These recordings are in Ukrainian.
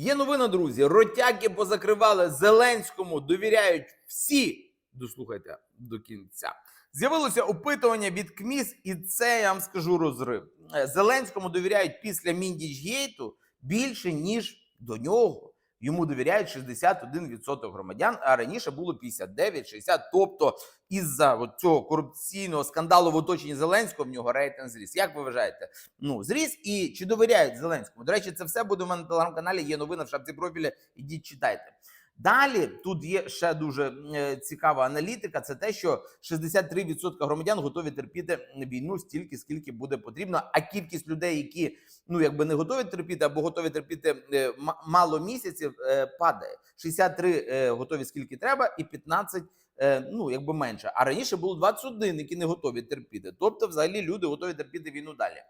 Є новина, друзі. Ротяки позакривали Зеленському, довіряють всі. Дослухайте до кінця. З'явилося опитування від КМІС, і це я вам скажу розрив. Е, Зеленському довіряють після Міндічгейту більше ніж до нього. Йому довіряють 61% громадян, а раніше було 59-60%. Тобто, із-за цього корупційного скандалу в оточенні Зеленського в нього рейтинг зріс. Як ви вважаєте? Ну зріс і чи довіряють Зеленському? До речі, це все буде у мене на телеграм-каналі. Є новина в шапці профіля. Ідіть читайте. Далі тут є ще дуже е, цікава аналітика. Це те, що 63% громадян готові терпіти війну стільки, скільки буде потрібно. А кількість людей, які ну якби не готові терпіти або готові терпіти е, мало місяців, е, падає. 63 е, готові скільки треба, і 15 е, ну якби менше. А раніше було 21, які не готові терпіти. Тобто, взагалі, люди готові терпіти війну далі.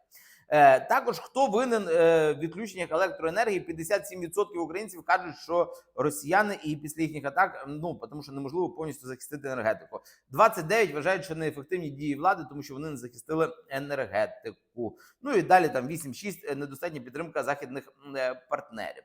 Е, також хто винен е, в відключеннях електроенергії? 57% українців кажуть, що росіяни і після їхніх атак, ну тому що неможливо повністю захистити енергетику. 29 вважають, що неефективні дії влади, тому що вони не захистили енергетику. Ну і далі там 8-6 е, недостатня підтримка західних партнерів.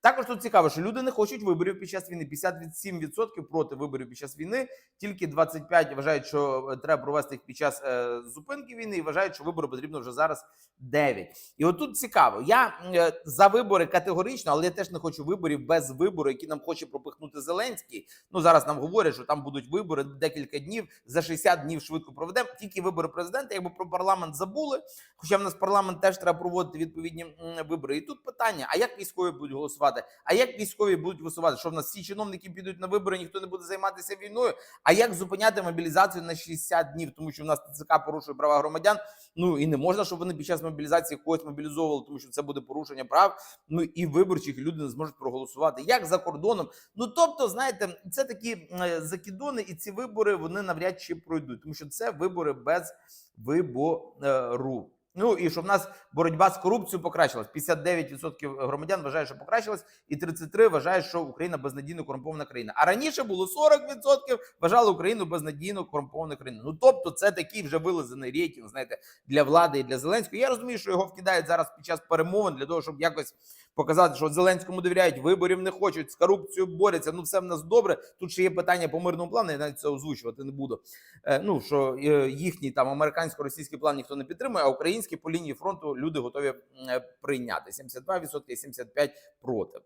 Також тут цікаво, що люди не хочуть виборів під час війни. 57% проти виборів під час війни. Тільки 25 вважають, що е, треба провести їх під час е, зупинки війни, і вважають, що вибори потрібно вже зараз 9. І отут цікаво. Я е, за вибори категорично, але я теж не хочу виборів без вибору, які нам хоче пропихнути Зеленський. Ну зараз нам говорять, що там будуть вибори декілька днів. За 60 днів швидко проведемо. Тільки вибори президента, якби про парламент забули. Хоча в нас парламент теж треба проводити відповідні вибори. І тут питання: а як військові будуть голосувати? А як військові будуть висувати? Що в нас всі чиновники підуть на вибори, ніхто не буде займатися війною? А як зупиняти мобілізацію на 60 днів? Тому що в нас ТЦК порушує права громадян. Ну і не можна, щоб вони під час мобілізації когось мобілізовували, тому що це буде порушення прав. Ну і виборчих люди не зможуть проголосувати. Як за кордоном? Ну тобто, знаєте, це такі е, закидони, і ці вибори вони навряд чи пройдуть, тому що це вибори без вибору. Ну і щоб в нас боротьба з корупцією покращилась. 59% громадян вважають, що покращилась, і 33% вважають, що Україна безнадійно корумпована країна. А раніше було 40% вважали Україну безнадійно корумпованою країною. Ну тобто, це такий вже вилизаний рейтинг, знаєте, для влади і для Зеленського. Я розумію, що його вкидають зараз під час перемовин для того, щоб якось показати, що Зеленському довіряють, виборів не хочуть, з корупцією борються. Ну все в нас добре. Тут ще є питання по мирному плану. Я навіть це озвучувати не буду. Е, ну що е, їхній там американсько-російський план ніхто не підтримує, а український по лінії фронту люди готові е, прийняти 72% і 75% проти.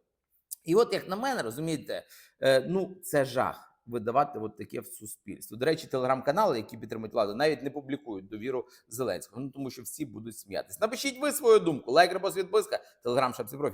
І от як на мене, розумієте, ну це жах. Видавати от таке в суспільство. До речі, телеграм-канали, які підтримують владу, навіть не публікують довіру Зеленського. Ну тому що всі будуть сміятись. Напишіть ви свою думку. Лайк, репост, відписка, телеграм, шапці профі.